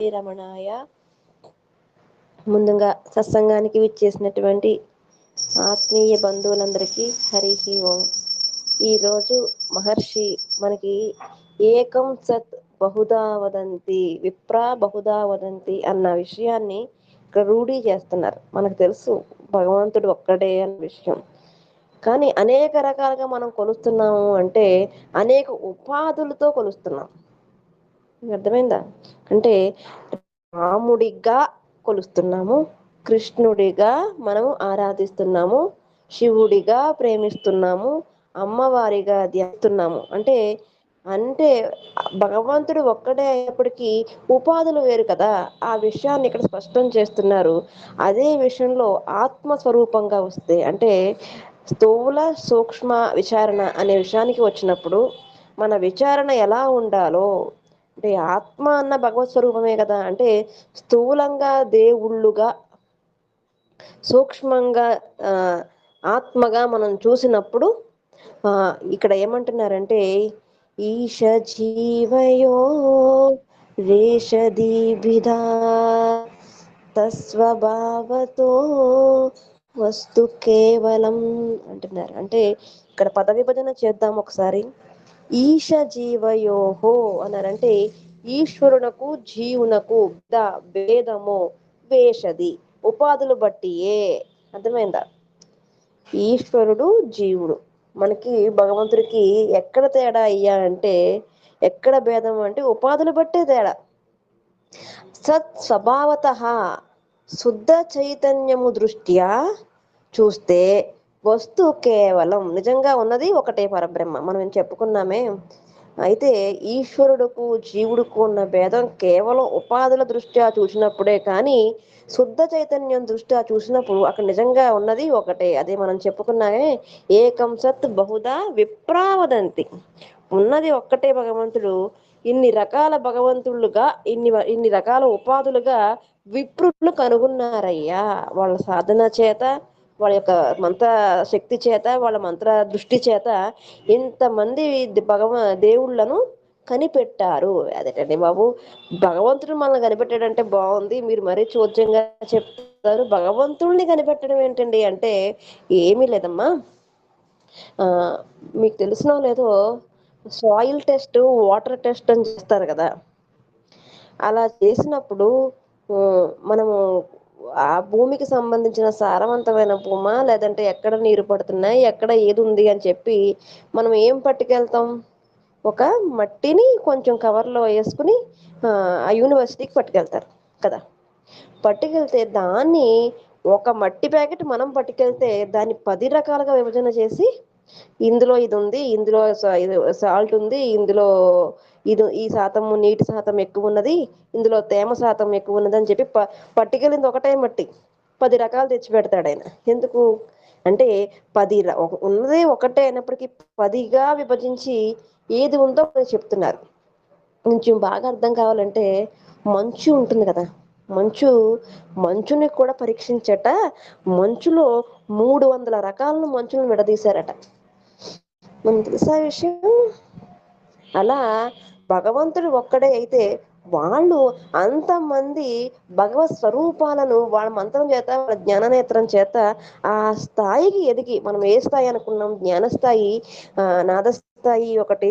రమణాయ ముందుగా సత్సంగానికి విచ్చేసినటువంటి ఆత్మీయ బంధువులందరికీ హరి ఓం. ఈరోజు మహర్షి మనకి ఏకం సత్ బహుదా వదంతి విప్రా బహుదా వదంతి అన్న విషయాన్ని ఇక్కడ రూఢీ చేస్తున్నారు. మనకు తెలుసు భగవంతుడు ఒక్కడే అన్న విషయం. కానీ అనేక రకాలుగా మనం కొలుస్తున్నాము అంటే అనేక ఉపాధులతో కొలుస్తున్నాం. అర్థమైందా? అంటే రాముడిగా కొలుస్తున్నాము కృష్ణుడిగా మనము ఆరాధిస్తున్నాము శివుడిగా ప్రేమిస్తున్నాము అమ్మవారిగా ధ్యాస్తున్నాము అంటే అంటే భగవంతుడు ఒక్కడే అయినప్పటికీ ఉపాధులు వేరు కదా. ఆ విషయాన్ని ఇక్కడ స్పష్టం చేస్తున్నారు. అదే విషయంలో ఆత్మస్వరూపంగా వస్తే అంటే స్థూల సూక్ష్మ విచారణ అనే విషయానికి వచ్చినప్పుడు మన విచారణ ఎలా ఉండాలో అంటే ఆత్మ అన్న భగవత్ స్వరూపమే కదా. అంటే స్థూలంగా దేవుళ్ళుగా సూక్ష్మంగా ఆ ఆత్మగా మనం చూసినప్పుడు ఆ ఇక్కడ ఏమంటున్నారంటే ఈశ జీవయో రేషదీభిధా తస్వభావతో వస్తు కేవలం అంటున్నారు. అంటే ఇక్కడ పద విభజన చేద్దాం ఒకసారి. ఈశ జీవయోహో అన్నారంటే ఈశ్వరునకు జీవునకు ద భేదము వేషది ఉపాధులు బట్టియే. అర్థమైందా? ఈశ్వరుడు జీవుడు. మనకి భగవంతుడికి ఎక్కడ తేడా అయ్యా అంటే ఎక్కడ భేదం అంటే ఉపాధులు బట్టే తేడా. సత్ స్వభావత శుద్ధ చైతన్యము దృష్ట్యా చూస్తే వస్తు కేవలం నిజంగా ఉన్నది ఒకటే పరబ్రహ్మ. మనం చెప్పుకున్నామే? అయితే ఈశ్వరుడుకు జీవుడుకు ఉన్న భేదం కేవలం ఉపాధుల దృష్ట్యా చూసినప్పుడే కానీ శుద్ధ చైతన్యం దృష్ట్యా చూసినప్పుడు అక్కడ నిజంగా ఉన్నది ఒకటే. అదే మనం చెప్పుకున్నామే ఏకం సత్ బహుదా విప్రావదంతి. ఉన్నది ఒక్కటే భగవంతుడు. ఇన్ని రకాల భగవంతులుగా ఇన్ని ఇన్ని రకాల ఉపాధులుగా విప్రులు కనుగొన్నారయ్యా. వాళ్ళ సాధన చేత వాళ్ళ యొక్క మంత్ర శక్తి చేత వాళ్ళ మంత్ర దృష్టి చేత ఇంతమంది భగవ దేవుళ్ళను కనిపెట్టారు. అదేటండి బాబు భగవంతుడు మనల్ని కనిపెట్టాడంటే బాగుంది మీరు మరీ చోద్యంగా చెప్తారు. భగవంతుల్ని కనిపెట్టడం ఏంటండి అంటే ఏమీ లేదమ్మా. ఆ మీకు తెలిసినో లేదో సాయిల్ టెస్ట్ వాటర్ టెస్ట్ అని చేస్తారు కదా. అలా చేసినప్పుడు మనము ఆ భూమికి సంబంధించిన సారవంతమైన భూమా? లేదంటే ఎక్కడ నీరు పడుతున్నాయి ఎక్కడ ఏది ఉంది అని చెప్పి మనం ఏం పట్టుకెళ్తాం? ఒక మట్టిని కొంచెం కవర్లో వేసుకుని ఆ యూనివర్సిటీకి పట్టుకెళ్తారు కదా. పట్టుకెళ్తే దాన్ని ఒక మట్టి ప్యాకెట్ మనం పట్టుకెళ్తే దాన్ని పది రకాలుగా విభజన చేసి ఇందులో ఇది ఉంది ఇందులో సాల్ట్ ఉంది ఇందులో ఇది ఈ శాతం నీటి శాతం ఎక్కువ ఉన్నది ఇందులో తేమ శాతం ఎక్కువ ఉన్నది అని చెప్పి ప పట్టుకెళ్ళింది ఒకటే మట్టి. పది రకాలు తెచ్చి పెడతాడు ఆయన. ఎందుకు? అంటే పది ఉన్నది ఒకటే అయినప్పటికీ పదిగా విభజించి ఏది ఉందో చెప్తున్నారు. కొంచెం బాగా అర్థం కావాలంటే మంచు ఉంటుంది కదా. మంచు మంచుని కూడా పరీక్షించట. మంచులో మూడు వందల రకాలను మంచులను విడదీశారట. మనకు తెలుసా విషయం? అలా భగవంతుడు ఒక్కడే అయితే వాళ్ళు అంతమంది భగవత్ స్వరూపాలను వాళ్ళ మంత్రం చేత వాళ్ళ జ్ఞాననేత్రం చేత ఆ స్థాయికి ఎదిగి మనం ఏ స్థాయి అనుకున్నాం? జ్ఞానస్థాయి ఆ నాదస్థాయి ఒకటి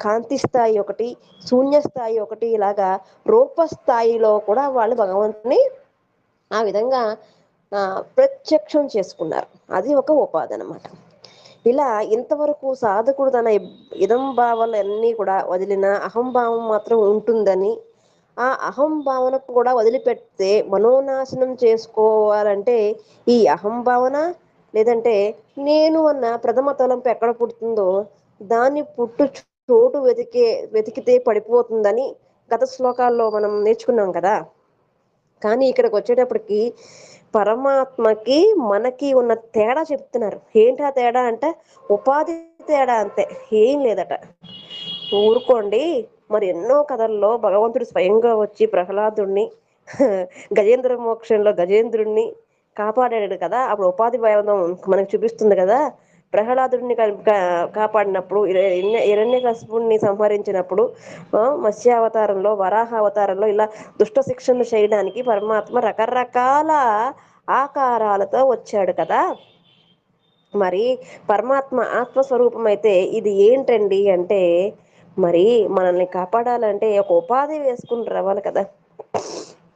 కాంతి స్థాయి ఒకటి శూన్య స్థాయి ఒకటి ఇలాగా రూపస్థాయిలో కూడా వాళ్ళు భగవంతుని ఆ విధంగా ఆ ప్రత్యక్షం చేసుకున్నారు. అది ఒక ఉపాధి అనమాట ఇలా ఇంతవరకు సాధకుడు తన ఇదం భావాలన్నీ కూడా వదిలిన అహంభావం మాత్రం ఉంటుందని ఆ అహం భావనకు కూడా వదిలిపెడితే మనోనాశనం చేసుకోవాలంటే ఈ అహం భావన లేదంటే నేను అన్న ప్రథమ తలంపు ఎక్కడ పుడుతుందో దాన్ని పుట్టు చోటు వెతికే వెతికితే పడిపోతుందని గత శ్లోకాల్లో మనం నేర్చుకున్నాం కదా. కానీ ఇక్కడికి వచ్చేటప్పటికి పరమాత్మకి మనకి ఉన్న తేడా చెప్తున్నారు. ఏంటి ఆ తేడా అంటే ఉపాధి తేడా అంతే. ఏం లేదట. ఊరుకోండి. మరి ఎన్నో కథల్లో భగవంతుడు స్వయంగా వచ్చి ప్రహ్లాదుణ్ణి గజేంద్ర మోక్షంలో గజేంద్రుణ్ణి కాపాడాడు కదా. అప్పుడు ఉపాధి భేదం మనకు చూపిస్తుంది కదా. ప్రహ్లాదుడిని కాపాడినప్పుడు ఇరణ్య కశిపుణ్ణి సంహరించినప్పుడు మత్స్యావతారంలో వరాహ అవతారంలో ఇలా దుష్ట శిక్షణ చేయడానికి పరమాత్మ రకరకాల ఆకారాలతో వచ్చాడు కదా. మరి పరమాత్మ ఆత్మస్వరూపం అయితే ఇది ఏంటండి అంటే మరి మనల్ని కాపాడాలంటే ఒక ఉపాధి వేసుకుని రావాలి కదా.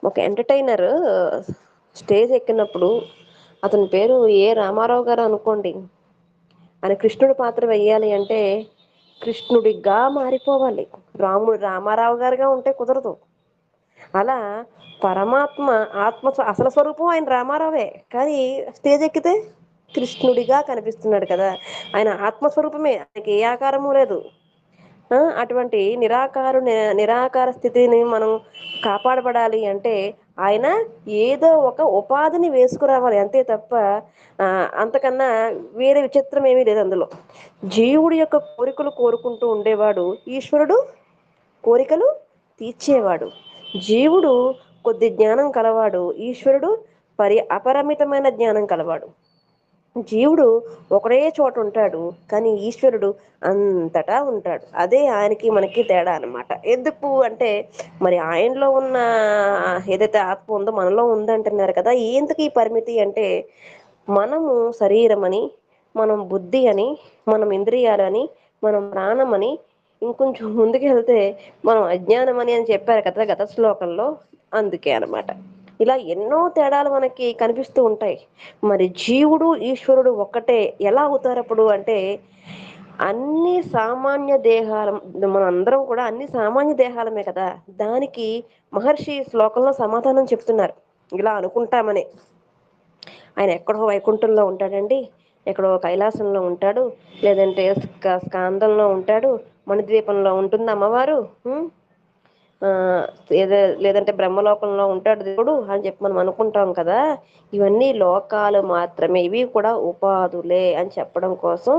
ఒక ఎంటర్టైనర్ స్టేజ్ ఎక్కినప్పుడు అతని పేరు ఏ రామారావు గారు అనుకోండి. ఆయన కృష్ణుడి పాత్ర వెయ్యాలి అంటే కృష్ణుడిగా మారిపోవాలి. రాముడు రామారావు గారుగా ఉంటే కుదరదు. అలా పరమాత్మ ఆత్మ అసలు స్వరూపం ఆయన రామారావే. కానీ స్టేజ్ ఎక్కితే కృష్ణుడిగా కనిపిస్తున్నాడు కదా. ఆయన ఆత్మస్వరూపమే. ఆయనకి ఏ ఆకారము లేదు. ఆ అటువంటి నిరాకారు నిరాకార స్థితిని మనం కాపాడబడాలి అంటే ఆయన ఏదో ఒక ఉపాధిని వేసుకురావాలి అంతే తప్ప అంతకన్నా వేరే విచిత్రం ఏమీ లేదు అందులో. జీవుడి యొక్క కోరికలు కోరుకుంటూ ఉండేవాడు ఈశ్వరుడు కోరికలు తీర్చేవాడు. జీవుడు కొద్ది జ్ఞానం కలవాడు ఈశ్వరుడు పరి అపరిమితమైన జ్ఞానం కలవాడు. జీవుడు ఒకడే చోట ఉంటాడు కానీ ఈశ్వరుడు అంతటా ఉంటాడు. అదే ఆయనకి మనకి తేడా అనమాట ఎందుకు అంటే మరి ఆయనలో ఉన్న ఏదైతే ఆత్మ ఉందో మనలో ఉందంటున్నారు కదా ఎందుకు ఈ పరిమితి అంటే మనము శరీరం అని మనం బుద్ధి అని మనం ఇంద్రియాలని మనం ప్రాణం అని ఇంకొంచెం ముందుకు వెళ్తే మనం అజ్ఞానం అని అని చెప్పారు కదా గత శ్లోకంలో అందుకే అనమాట ఇలా ఎన్నో తేడాలు మనకి కనిపిస్తూ ఉంటాయి. మరి జీవుడు ఈశ్వరుడు ఒక్కటే ఎలా అవుతారు అప్పుడు అంటే అన్ని సామాన్య దేహాల మన అందరం కూడా అన్ని సామాన్య దేహాలమే కదా. దానికి మహర్షి శ్లోకంలో సమాధానం చెప్తున్నారు. ఇలా అనుకుంటామని. ఆయన ఎక్కడో వైకుంఠంలో ఉంటాడండి. ఎక్కడో కైలాసంలో ఉంటాడు. లేదంటే స్కాందంలో ఉంటాడు. మణిద్వీపంలో ఉంటుంది అమ్మవారు? లేదంటే బ్రహ్మలోకంలో ఉంటాడు దేవుడు అని చెప్పి మనం అనుకుంటాం కదా ఇవన్నీ లోకాలు మాత్రమే ఇవి కూడా ఉపాధులే అని చెప్పడం కోసం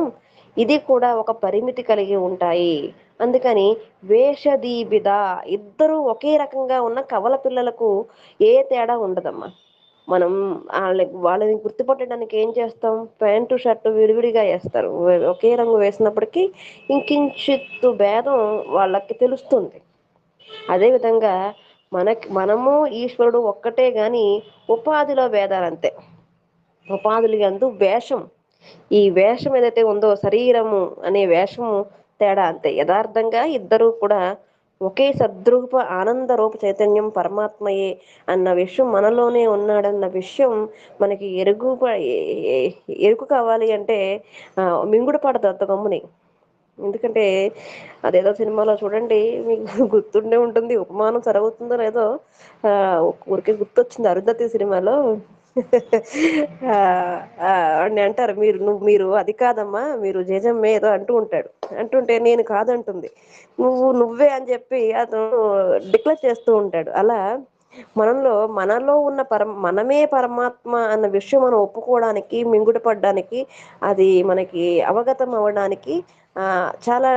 ఇది కూడా ఒక పరిమితి కలిగి ఉంటాయి. అందుకని వేషదీబిద ఇద్దరు ఒకే రకంగా ఉన్న కవల పిల్లలకు ఏ తేడా ఉండదమ్మా. మనం వాళ్ళ వాళ్ళని గుర్తుపట్టడానికి ఏం చేస్తాం? ప్యాంటు షర్టు విడివిడిగా వేస్తారు. ఒకే రంగు వేసినప్పటికీ ఇంకించిత్తు భేదం వాళ్ళకి తెలుస్తుంది. అదే విధంగా మనకి మనము ఈశ్వరుడు ఒక్కటే గాని ఉపాధిలో భేదాలంతే ఉపాధులు అందు వేషం. ఈ వేషం ఏదైతే ఉందో శరీరము అనే వేషము తేడా అంతే. యథార్థంగా ఇద్దరు కూడా ఒకే సద్రూప ఆనంద రూప చైతన్యం పరమాత్మయే అన్న విషయం మనలోనే ఉన్నాడన్న విషయం మనకి ఎరుగు ఎరుకు కావాలి అంటే మింగుడు పడదు అంత గమ్ముని ఎందుకంటే అదేదో సినిమాలో చూడండి మీకు గుర్తుండే ఉంటుంది ఉపమానం సరవుతుందో లేదో ఆ ఊరికే గుర్తొచ్చింది అరుంధతి సినిమాలో. అని అంటారు మీరు నువ్వు మీరు అది కాదమ్మా మీరు జేజమ్మే ఏదో అంటూ ఉంటాడు. అంటుంటే నేను కాదంటుంది. నువ్వు నువ్వే అని చెప్పి అతను డిక్లేర్ చేస్తూ ఉంటాడు. అలా మనలో మనలో ఉన్న పరమ మనమే పరమాత్మ అన్న విషయం మనం ఒప్పుకోవడానికి మింగుడు పడ్డానికి అది మనకి అవగతం అవ్వడానికి చాలా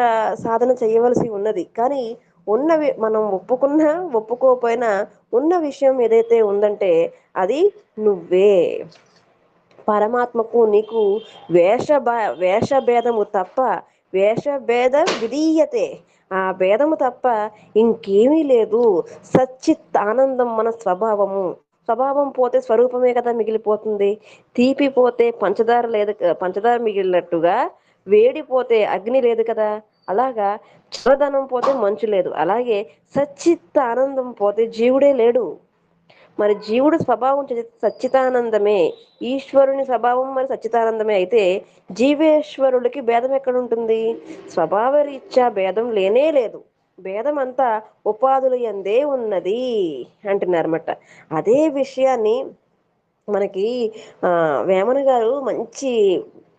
సాధన చేయవలసి ఉన్నది. కానీ ఉన్నవి మనం ఒప్పుకున్నా ఒప్పుకోకపోయినా ఉన్న విషయం ఏదైతే ఉందంటే అది నువ్వే. పరమాత్మకు నీకు వేష వేషభేదము తప్ప వేష భేద విధీయతే. ఆ భేదము తప్ప ఇంకేమీ లేదు. సచ్చిత్ ఆనందం మన స్వభావము. స్వభావం పోతే స్వరూపమే కదా మిగిలిపోతుంది. తీపి పోతే పంచదార లేదు పంచదార మిగిలినట్టుగా వేడిపోతే అగ్ని లేదు కదా. అలాగా చల్లదనం పోతే మంచు లేదు. అలాగే సచ్చిత్త ఆనందం పోతే జీవుడే లేడు. మరి జీవుడు స్వభావం సచ్చితానందమే. ఈశ్వరుని స్వభావం మరి సచ్చితానందమే. అయితే జీవేశ్వరులకి భేదం ఎక్కడ ఉంటుంది స్వభావ రీత్యా భేదం లేనే లేదు. భేదం అంతా ఉపాధులు ఎందే ఉన్నది అంటున్నారన్నమాట. అదే విషయాన్ని మనకి ఆ వేమన గారు మంచి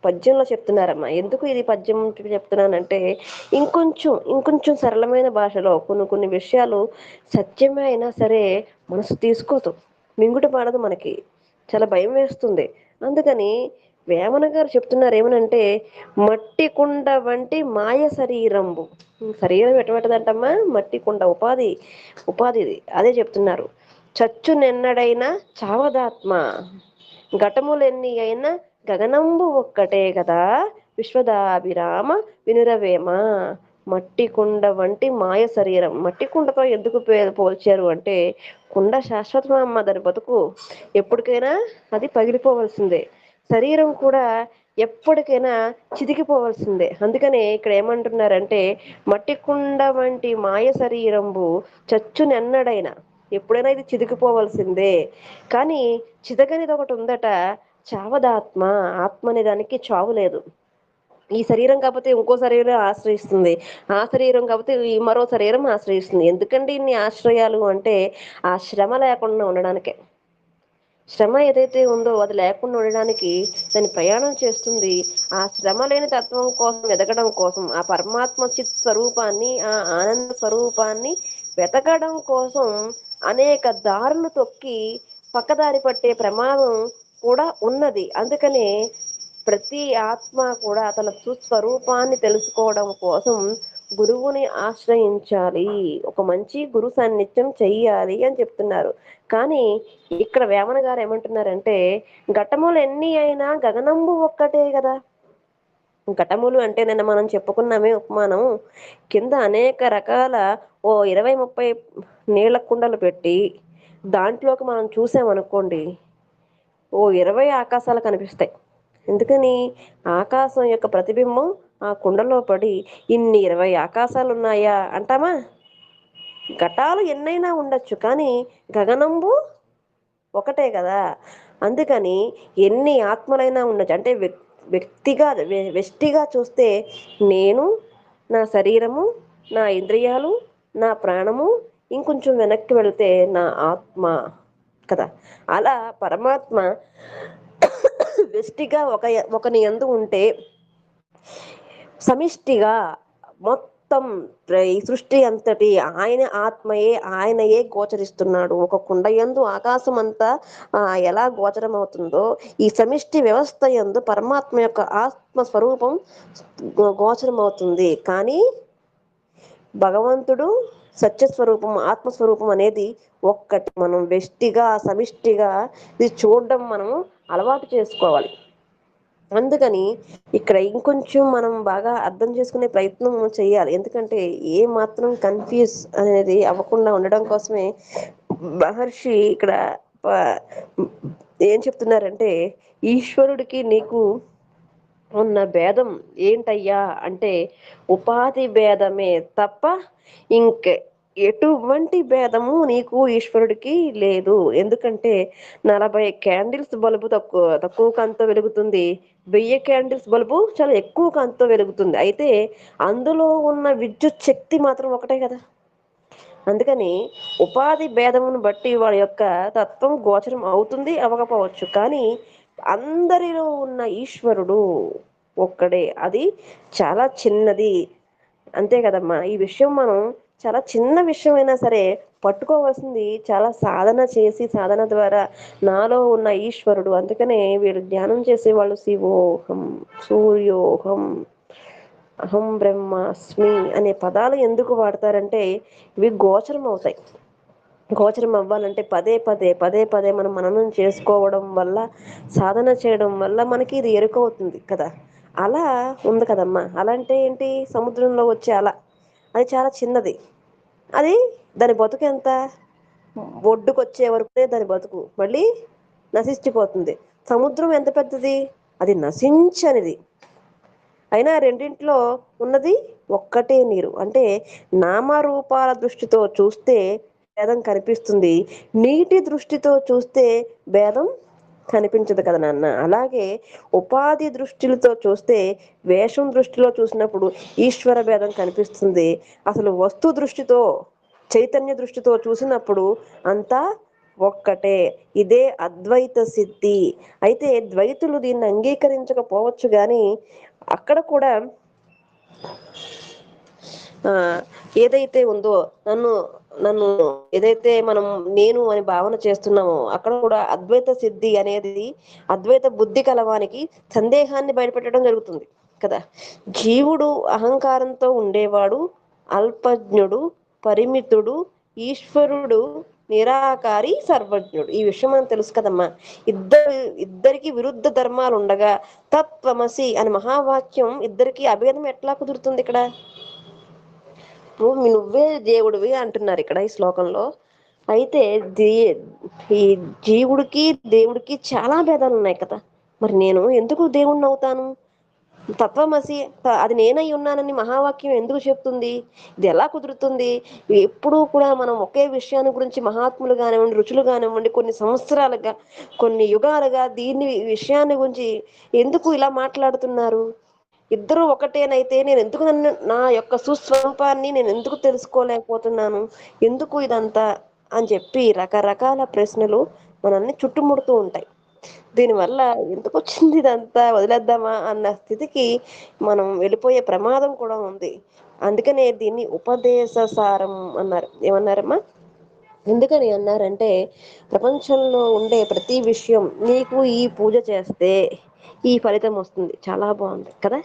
పద్యంలో చెప్తున్నారమ్మా. ఎందుకు ఇది పద్యం చెప్తున్నానంటే ఇంకొంచెం ఇంకొంచెం సరళమైన భాషలో కొన్ని కొన్ని విషయాలు సత్యమే అయినా సరే మనసు తీసుకోదు. మింగుట పాడదు మనకి. చాలా భయం వేస్తుంది. అందుకని వేమన గారు చెప్తున్నారు ఏమనంటే మట్టి కుండ వంటి మాయ శరీరంబు. శరీరం ఎటువంటిదంటమ్మా? మట్టి కుండ ఉపాధి ఉపాధిది అదే చెప్తున్నారు. చచ్చు నిన్నడైనా చావదాత్మ. ఘటములెన్ని అయినా గగనంబు ఒక్కటే కదా? విశ్వదాభిరామ వినురవేమ. మట్టి కుండ వంటి మాయ శరీరం. మట్టి కుండతో ఎందుకు పోల్చారు అంటే కుండ శాశ్వతమమ్మ దాని బతుకు? ఎప్పటికైనా అది పగిలిపోవలసిందే. శరీరం కూడా ఎప్పటికైనా చితికిపోవలసిందే. అందుకనే ఇక్కడ ఏమంటున్నారంటే మట్టి కుండ వంటి మాయ శరీరంబు చచ్చునెన్నడైనా ఎప్పుడైనా ఇది చితికిపోవలసిందే. కానీ చితకనిది ఒకటి ఉందట చావదాత్మ? ఆత్మ అనే దానికి చావు లేదు. ఈ శరీరం కాకపోతే ఇంకో శరీరం ఆశ్రయిస్తుంది. ఆ శరీరం కాకపోతే ఈ మరో శరీరం ఆశ్రయిస్తుంది. ఎందుకండి ఇన్ని ఆశ్రయాలు అంటే ఆ శ్రమ లేకుండా ఉండడానికే. శ్రమ ఏదైతే ఉందో అది లేకుండా ఉండడానికి దాని ప్రయాణం చేస్తుంది. ఆ శ్రమ లేని తత్వం కోసం ఎదగడం కోసం ఆ పరమాత్మ చిత్ స్వరూపాన్ని ఆ ఆనంద స్వరూపాన్ని వెతకడం కోసం అనేక దారులు తొక్కి పక్కదారి పట్టే ప్రమాదం కూడా ఉన్నది. అందుకనే ప్రతి ఆత్మ కూడా తన సుస్వరూపాన్ని తెలుసుకోవడం కోసం గురువుని ఆశ్రయించాలి. ఒక మంచి గురు సాన్నిధ్యం చెయ్యాలి అని చెప్తున్నారు. కానీ ఇక్కడ వేమన గారు ఏమంటున్నారంటే ఘటములు ఎన్ని అయినా గగనంబు ఒక్కటే కదా. ఘటములు అంటే నిన్న మనం చెప్పుకున్నామే ఉపమానం. కింద అనేక రకాల ఓ ఇరవై ముప్పై నీళ్ళ కుండలు పెట్టి దాంట్లోకి మనం చూసామనుకోండి ఓ ఇరవై ఆకాశాలు కనిపిస్తాయి. ఎందుకని? ఆకాశం యొక్క ప్రతిబింబం ఆ కుండలో పడి ఇన్ని ఇరవై ఆకాశాలు ఉన్నాయా అంటామా? ఘటాలు ఎన్నైనా ఉండొచ్చు కానీ గగనంబు ఒకటే కదా. అందుకని ఎన్ని ఆత్మలైనా ఉండొచ్చు. అంటే వ్యక్తిగా వె- వ్యష్టిగా చూస్తే నేను నా శరీరము నా ఇంద్రియాలు నా ప్రాణము ఇంకొంచెం వెనక్కి వెళితే నా ఆత్మ. కదా. అలా పరమాత్మ వ్యష్టిగా ఒక ఒకని ఎందు ఉంటే సమిష్టిగా మొత్తం ఈ సృష్టి అంతటి ఆయన ఆత్మయే ఆయనయే గోచరిస్తున్నాడు. ఒక కుండ యందు ఆకాశం అంతా ఆ, ఎలా గోచరం అవుతుందో ఈ సమిష్టి వ్యవస్థ యందు పరమాత్మ యొక్క ఆత్మ స్వరూపం గోచరం అవుతుంది కానీ భగవంతుడు సత్యస్వరూపం ఆత్మస్వరూపం అనేది ఒక్కటి. మనం వెష్టిగా సమిష్టిగా ఇది చూడడం మనము అలవాటు చేసుకోవాలి. అందుకని ఇక్కడ ఇంకొంచెం మనం బాగా అర్థం చేసుకునే ప్రయత్నం చేయాలి. ఎందుకంటే ఏ మాత్రం కన్ఫ్యూజ్ అనేది అవ్వకుండా ఉండడం కోసమే మహర్షి ఇక్కడ ప- ఏం చెప్తున్నారంటే ఈశ్వరుడికి నీకు ఉన్న భేదం ఏంటయ్యా అంటే ఉపాధి భేదమే తప్ప ఇంక ఎటువంటి భేదము నీకు ఈశ్వరుడికి లేదు. ఎందుకంటే నలభై క్యాండిల్స్ బల్బు తక్కువ తక్కువ కాంతితో వెలుగుతుంది. వెయ్యి క్యాండిల్స్ బల్బు చాలా ఎక్కువ కాంతితో వెలుగుతుంది. అయితే అందులో ఉన్న విద్యుత్ శక్తి మాత్రం ఒకటే కదా. అందుకని ఉపాధి భేదమును బట్టి వాళ్ళ యొక్క తత్వం గోచరం అవుతుంది అవ్వకపోవచ్చు. కానీ అందరిలో ఉన్న ఈశ్వరుడు ఒక్కడే. అది చాలా చిన్నది. అంతే కదమ్మా. ఈ విషయం మనం చాలా చిన్న విషయమైనా సరే పట్టుకోవాల్సింది చాలా సాధన చేసి సాధన ద్వారా నాలో ఉన్న ఈశ్వరుడు. అందుకనే వీళ్ళు ధ్యానం చేసే వాళ్ళు శివోహం సూర్యోహం అహం బ్రహ్మాస్మి అనే పదాలు ఎందుకు వాడతారంటే ఇవి గోచరం అవుతాయి గోచరం అవ్వాలంటే పదే పదే పదే పదే మనం మననం చేసుకోవడం వల్ల సాధన చేయడం వల్ల మనకి ఇది ఎరుకవుతుంది కదా. అలా ఉంది కదమ్మా. అలా అంటే ఏంటి? సముద్రంలో వచ్చే అల. అది చాలా చిన్నది. అది దాని బతుకు ఎంత? ఒడ్డుకు వచ్చే వరకే దాని బతుకు. మళ్ళీ నశించిపోతుంది. సముద్రం ఎంత పెద్దది? అది నశించనిది. అయినా రెండింటిలో ఉన్నది ఒక్కటే నీరు. అంటే నామరూపాల దృష్టితో చూస్తే భేదం కనిపిస్తుంది. నీటి దృష్టితో చూస్తే భేదం కనిపించదు కదా నాన్న. అలాగే ఉపాధి దృష్టిలతో చూస్తే వేషం దృష్టిలో చూసినప్పుడు ఈశ్వర భేదం కనిపిస్తుంది. అసలు వస్తు దృష్టితో చైతన్య దృష్టితో చూసినప్పుడు అంతా ఒక్కటే. ఇదే అద్వైత సిద్ధి. అయితే ద్వైతులు దీన్ని అంగీకరించకపోవచ్చు కానీ అక్కడ కూడా ఏదైతే ఉందో నన్ను నన్ను ఏదైతే మనం నేను అని భావన చేస్తున్నామో అక్కడ కూడా అద్వైత సిద్ధి అనేది అద్వైత బుద్ధి కలవానికి సందేహాన్ని బయటపెట్టడం జరుగుతుంది కదా. జీవుడు అహంకారంతో ఉండేవాడు అల్పజ్ఞుడు పరిమితుడు ఈశ్వరుడు నిరాకారి సర్వజ్ఞుడు. ఈ విషయం మనకు తెలుసు కదమ్మా. ఇద్దరు ఇద్దరికి విరుద్ధ ధర్మాలు ఉండగా తత్వమసి అని మహావాక్యం ఇద్దరికి అభేదం ఎట్లా కుదురుతుంది ఇక్కడ? నువ్వు నువ్వే దేవుడివి అంటున్నారు ఇక్కడ ఈ శ్లోకంలో. అయితే దీ ఈ జీవుడికి దేవుడికి చాలా భేదాలు ఉన్నాయి కదా. మరి నేను ఎందుకు దేవుణ్ణి అవుతాను? తత్వమసి అది నేనై ఉన్నానని మహావాక్యం ఎందుకు చెప్తుంది? ఇది ఎలా కుదురుతుంది? ఎప్పుడూ కూడా మనం ఒకే విషయాన్ని గురించి మహాత్ములు కానివ్వండి రుచులు కానివ్వండి కొన్ని సంవత్సరాలుగా కొన్ని యుగాలుగా దీన్ని విషయాన్ని గురించి ఎందుకు ఇలా మాట్లాడుతున్నారు? ఇద్దరు ఒకటేనైతే నేను ఎందుకు నన్ను నా యొక్క సుస్వరూపాన్ని నేను ఎందుకు తెలుసుకోలేకపోతున్నాను? ఎందుకు ఇదంతా? అని చెప్పి రకరకాల ప్రశ్నలు మనల్ని చుట్టుముడుతూ ఉంటాయి. దీనివల్ల ఎందుకు వచ్చింది ఇదంతా? వదిలేద్దామా? అన్న స్థితికి మనం వెళ్ళిపోయే ప్రమాదం కూడా ఉంది. అందుకనే దీన్ని ఉపదేశ సారం అన్నారు. ఏమన్నారమ్మా? ఎందుకని అన్నారంటే ప్రపంచంలో ఉండే ప్రతి విషయం నీకు ఈ పూజ చేస్తే ఈ ఫలితం వస్తుంది. చాలా బాగుంది కదా?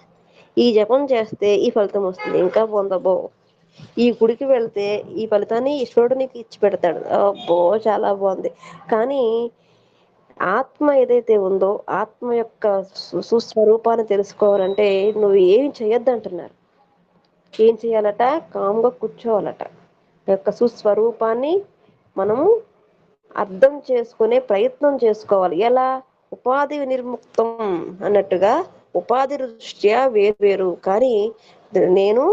ఈ జపం చేస్తే ఈ ఫలితం వస్తుంది. ఇంకా పొందబో ఈ గుడికి వెళ్తే ఈ ఫలితాన్ని ఈశ్వరుడు నీకు ఇచ్చి పెడతాడు. అబ్బో చాలా బాగుంది. కానీ ఆత్మ ఏదైతే ఉందో ఆత్మ యొక్క సు- సుస్వరూపాన్ని తెలుసుకోవాలంటే నువ్వు ఏం చేయొద్దు అంటున్నారు ఏం చేయాలట? కామ్గా కూర్చోవాలట. యొక్క సుస్వరూపాన్ని మనము అర్థం చేసుకునే ప్రయత్నం చేసుకోవాలి. ఎలా? ఉపాధి నిర్ముక్తం అన్నట్టుగా ఉపాధి దృష్ట్యా వేరు వేరు కానీ నేను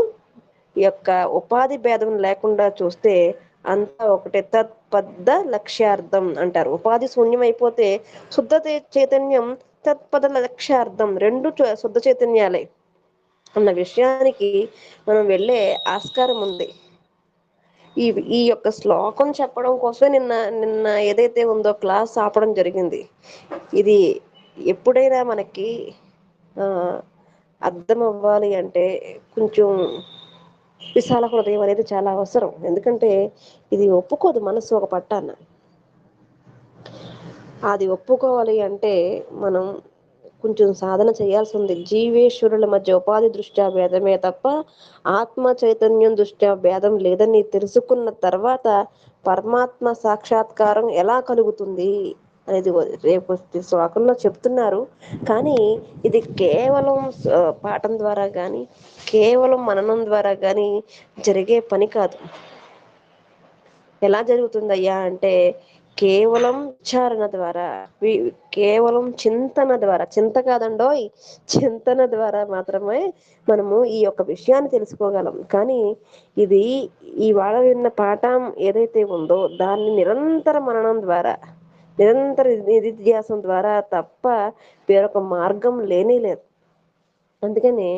ఈ యొక్క ఉపాధి భేదం లేకుండా చూస్తే అంతా ఒకటే తత్పద లక్ష్యార్థం అంటారు. ఉపాధి శూన్యం అయిపోతే శుద్ధ చైతన్యం తత్పద లక్ష్యార్థం రెండు చ- శుద్ధ చైతన్యాలే అన్న విషయానికి మనం వెళ్ళే ఆస్కారం ఉంది. ఈ ఈ యొక్క శ్లోకం చెప్పడం కోసమే నిన్న నిన్న ఏదైతే ఉందో క్లాస్ ఆపడం జరిగింది. ఇది ఎప్పుడైనా మనకి అర్థం అవ్వాలి అంటే కొంచెం విశాల హృదయం అనేది చాలా అవసరం. ఎందుకంటే ఇది ఒప్పుకోదు మనసు ఒక పట్టాన. అది ఒప్పుకోవాలి అంటే మనం కొంచెం సాధన చేయాల్సి ఉంది జీవేశ్వరుల మధ్య ఉపాధి దృష్ట్యా భేదమే తప్ప ఆత్మ చైతన్యం దృష్ట్యా భేదం లేదని తెలుసుకున్న తర్వాత పరమాత్మ సాక్షాత్కారం ఎలా కలుగుతుంది? అనేది రేపు శ్లోకంలో చెప్తున్నారు. కానీ ఇది కేవలం పాఠం ద్వారా కానీ కేవలం మననం ద్వారా కానీ జరిగే పని కాదు. ఎలా జరుగుతుందయ్యా అంటే కేవలం ఉచ్చారణ ద్వారా కేవలం చింతన ద్వారా చింత కాదండోయ్ చింతన ద్వారా మాత్రమే మనము ఈ యొక్క విషయాన్ని తెలుసుకోగలం. కానీ ఇది ఇవాళ విన్న పాఠం ఏదైతే ఉందో దాన్ని నిరంతర మననం ద్వారా నిరంతర నిధిధ్యాసం ద్వారా తప్ప వేరొక మార్గం లేనే లేదు. అందుకనే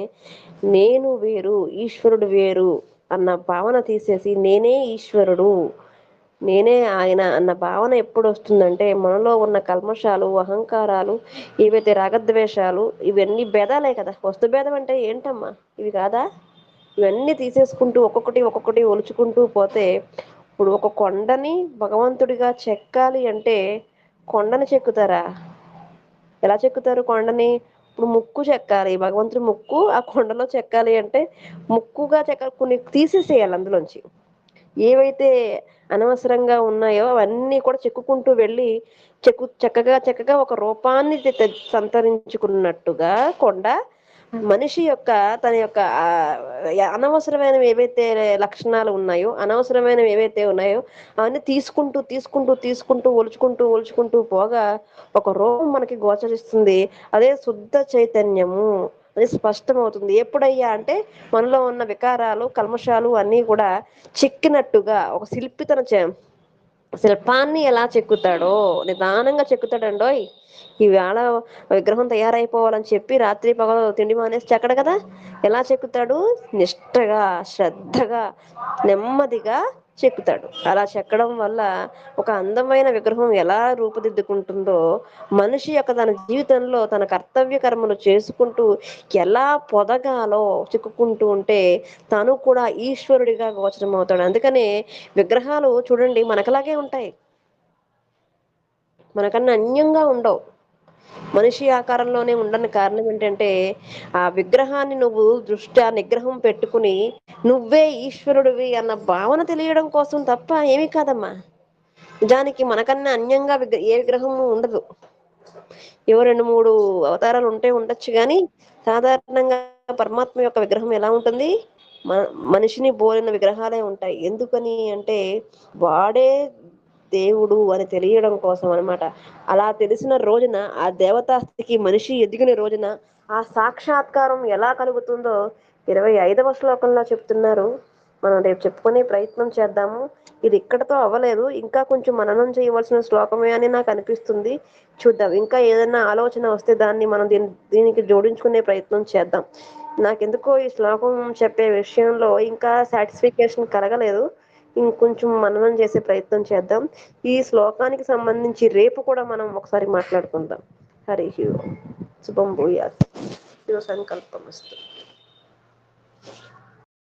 నేను వేరు ఈశ్వరుడు వేరు అన్న భావన తీసేసి నేనే ఈశ్వరుడు నేనే ఆయన అన్న భావన ఎప్పుడు వస్తుందంటే మనలో ఉన్న కల్మషాలు అహంకారాలు ఏవైతే రాగద్వేషాలు ఇవన్నీ భేదాలే కదా. వస్తు భేదం అంటే ఏంటమ్మా? ఇవి కాదా? ఇవన్నీ తీసేసుకుంటూ ఒక్కొక్కటి ఒక్కొక్కటి ఒలుచుకుంటూ పోతే ఇప్పుడు ఒక కొండని భగవంతుడిగా చెక్కాలి అంటే కొండని చెక్కుతారా? ఎలా చెక్కుతారు కొండని? ఇప్పుడు ముక్కు చెక్కాలి భగవంతుడి ముక్కు ఆ కొండలో చెక్కాలి అంటే ముక్కుగా చెక్క కొన్ని తీసేసేయాలి అందులోంచి. ఏవైతే అనవసరంగా ఉన్నాయో అవన్నీ కూడా చెక్కుకుంటూ వెళ్ళి చెక్కు చక్కగా చక్కగా ఒక రూపాన్ని సంతరించుకున్నట్టుగా కొండ మనిషి యొక్క తన యొక్క అనవసరమైన అనవసరమైనవి ఏవైతే లక్షణాలు ఉన్నాయో అనవసరమైనవి ఏవైతే ఉన్నాయో అవన్నీ తీసుకుంటూ తీసుకుంటూ తీసుకుంటూ ఒలుచుకుంటూ ఒలుచుకుంటూ పోగా ఒక రూపం మనకి గోచరిస్తుంది. అదే శుద్ధ చైతన్యము అది స్పష్టమవుతుంది. ఎప్పుడయ్యా అంటే మనలో ఉన్న వికారాలు కల్మషాలు అన్నీ కూడా చెక్కినట్టుగా ఒక శిల్పి తన చే- శిల్పాన్ని ఎలా చెక్కుతాడో నిదానంగా చెక్కుతాడండోయ్ ఈవేళ విగ్రహం తయారైపోవాలని చెప్పి రాత్రి పగలు తిండి మానేసి చెక్కడు కదా. ఎలా చెక్కుతాడు? నిష్టగా శ్రద్ధగా నెమ్మదిగా చెక్కుతాడు. అలా చెక్కడం వల్ల ఒక అందమైన విగ్రహం ఎలా రూపుదిద్దుకుంటుందో మనిషి యొక్క తన జీవితంలో తన కర్తవ్య కర్మలు చేసుకుంటూ ఎలా పొదగాలో చిక్కుకుంటూ ఉంటే తను కూడా ఈశ్వరుడిగా గోచరం అవుతాడు అందుకనే విగ్రహాలు చూడండి మనకలాగే ఉంటాయి. మనకన్నా అన్యంగా ఉండవు. మనిషి ఆకారంలోనే ఉండని కారణం ఏంటంటే ఆ విగ్రహాన్ని నువ్వు దృష్ట్యా నిగ్రహం పెట్టుకుని నువ్వే ఈశ్వరుడివి అన్న భావన తెలియడం కోసం తప్ప ఏమీ కాదమ్మా. నిజానికి మనకన్నా అన్యంగా ఏ విగ్రహము ఉండదు. ఏవో రెండు మూడు అవతారాలు ఉంటే ఉండొచ్చు కానీ సాధారణంగా పరమాత్మ యొక్క విగ్రహం ఎలా ఉంటుంది? మనిషిని బోలిన విగ్రహాలే ఉంటాయి. ఎందుకని అంటే వాడే దేవుడు అని తెలియడం కోసం అన్నమాట. అలా తెలిసిన రోజున ఆ దేవతాస్తికి మనిషి ఎదిగిన రోజున ఆ సాక్షాత్కారం ఎలా కలుగుతుందో ఇరవై ఐదవ శ్లోకంలో చెప్తున్నారు. మనం రేపు చెప్పుకునే ప్రయత్నం చేద్దాము. ఇది ఇక్కడతో అవ్వలేదు. ఇంకా కొంచెం మననం చేయవలసిన శ్లోకమే అని నాకు అనిపిస్తుంది. చూద్దాం. ఇంకా ఏదైనా ఆలోచన వస్తే దాన్ని మనం దీని దీనికి జోడించుకునే ప్రయత్నం చేద్దాం. నాకెందుకో ఈ శ్లోకం చెప్పే విషయంలో ఇంకా సాటిస్ఫికేషన్ కలగలేదు. ఇంకొంచెం మననం చేసే ప్రయత్నం చేద్దాం. ఈ శ్లోకానికి సంబంధించి రేపు కూడా మనం ఒకసారి మాట్లాడుకుందాం. హరి ఓం శుభం భూయాత్. శివ సంకల్పమస్తు.